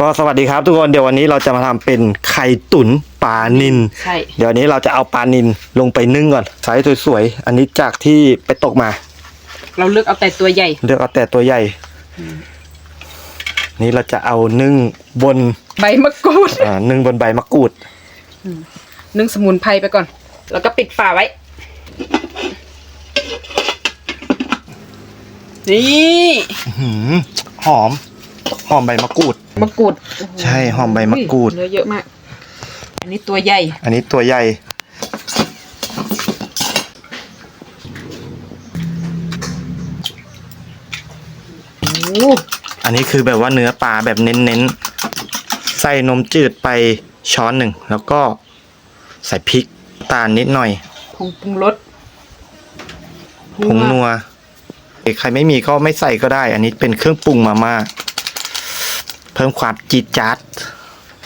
ก็สวัสดีครับทุกคนเดี๋ยววันนี้เราจะมาทำเป็นไข่ตุ๋นปลานินใช่ เดี๋ยววันนี้เราจะเอาปลานินลงไปนึ่งก่อนไซส์สวยๆอันนี้จากที่ไปตกมา เราเลือกเอาแต่ตัวใหญ่ เลือกเอาแต่ตัวใหญ่ นี่เราจะเอานึ่งบนใบมะกรูด อ่านึ่งบนใบมะกรูด นึ่งสมุนไพรไปก่อน แล้วก็ปิดฝาไว้ นี่ อื้อหือหอม หอมใบมะกรูด มะกรูดใช่หอมใบมะกรูด เนื้อเยอะมาก อันนี้ตัวใหญ่ อันนี้ตัวใหญ่ โอ้อันนี้คือแบบว่าเนื้อปลาแบบเน้นๆ ใส่นมจืดไปช้อนหนึ่ง แล้วก็ใส่พริกตาลนิดหน่อยผงปรุงรสผงนัวเอกใครไม่มีก็ไม่ใส่ก็ได้ อันนี้เป็นเครื่องปรุงมาม่า เพิ่มความจี๊ดจ๊าด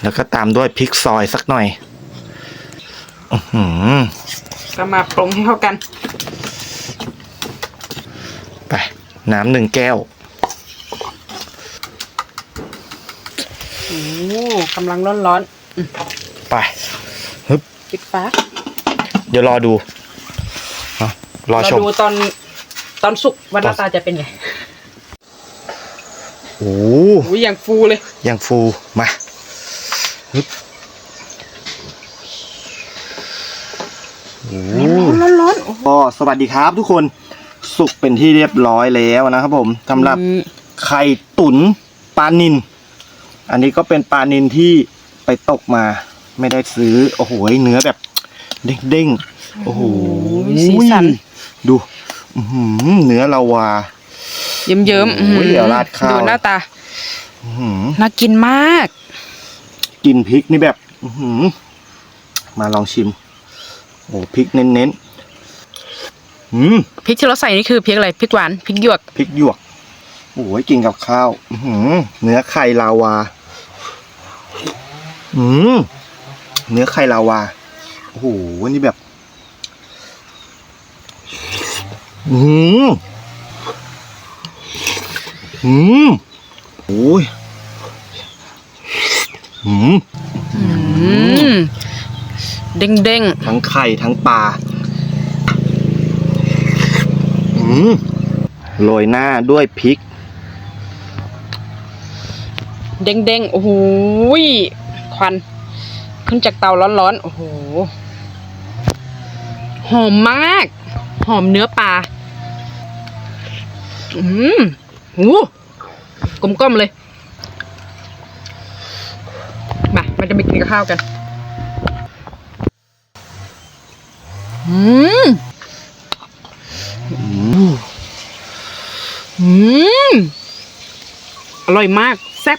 แล้วก็ตามด้วยพริกซอยสักหน่อย อื้อหือก็มาปรุงให้เข้ากัน ไป น้ำหนึ่งแก้วโอ้กำลังร้อนไปฮึบๆปิดฝาเดี๋ยวรอดูอะรอเราชม ดูตอนตอนสุกวันหน้าตาจะเป็นไง โอ้โอ้ยอย่างฟูเลยยังฟูมาฮึบโอ้ร้อนร้อนๆโอ้โหก็สวัสดีครับทุกคนสุกเป็นที่เรียบร้อยแล้วนะครับผมสำหรับอืมไข่ตุ๋นปลานิน อันนี้ก็เป็นปลานินที่ไปตกมา ไม่ได้ซื้อ โอ้โหเนื้อแบบเด้งๆโอ้โหสีสันดูอื้อหือเนื้อลาวา เยิ้มเยิ้มๆโอ้ยเดี๋ยวราดข้าว ดูหน้าตา อื้อหือน่ากินมาก กินพริกนี่แบบ อื้อหือมาลองชิม โอ้พริกเน้นๆอืมพริกที่เราใส่นี่คือพริกอะไร พริกหวาน พริกหยวก พริกหยวกโอ้ยกินกับข้าว อื้อหือเนื้อไข่ลาวา อืมเนื้อไข่ลาวา โอ้โหนี่แบบ อืม อืมโอ้ยอืมอืมเด้งเด้งทั้งไข่ทั้งปลาอืมโรยหน้าด้วยพริก เด้งเด้งๆโอ้โหยควัน ขึ้นจากเตาร้อนๆ โอ้โห หอมมาก หอมเนื้อปลา อืม โอ้กลมกล่อมเลยมามันจะไปกินกับข้าวกันอืมอืมอร่อยมากแซ่บ